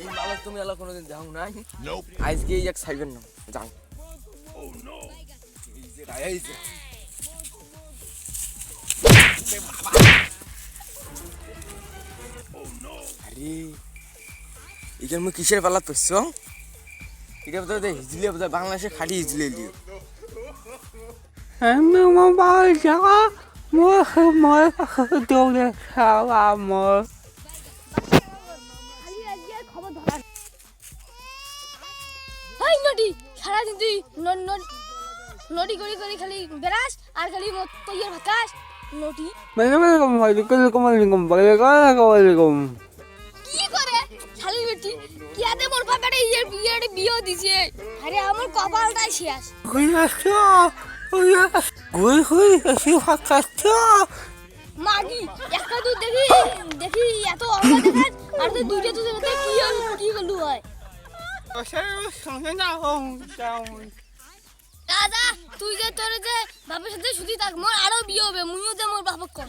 এই মালক তুমি এলা কোনোদিন যাও নাই? আজকে এই এক সাইবেন না যাও এই যে রায় আইছে। এ বাবা। আরে এখানে মুই কিসের পাল্লা পেছ এটা বোধহয় হিজলে বোধহয় বাংলাদেশে খাটি হিজলে আমি মোবাইল যাওয়া দৌড়ে খাওয়া খালি আর খবর ধরা হাই নটি সারাদিন তুই নটি করে করে খালি বেড়াস আর খালি তৈয়ার ভাকাস নটি. কি করে? শালি বেটি কিয়াতে মোর বাবারে ইয়ে বিয়ে দিছে। আরে আমার কপালটাই শেষ। hakasu. মাগি একটা দেখি আর দুইটা কি কি হয়. দাদা তুই যে তোর যে বাপের সাথে শুধু থাক মোর আরও বিয়ে হবে মুইও যে মোর বাপক কর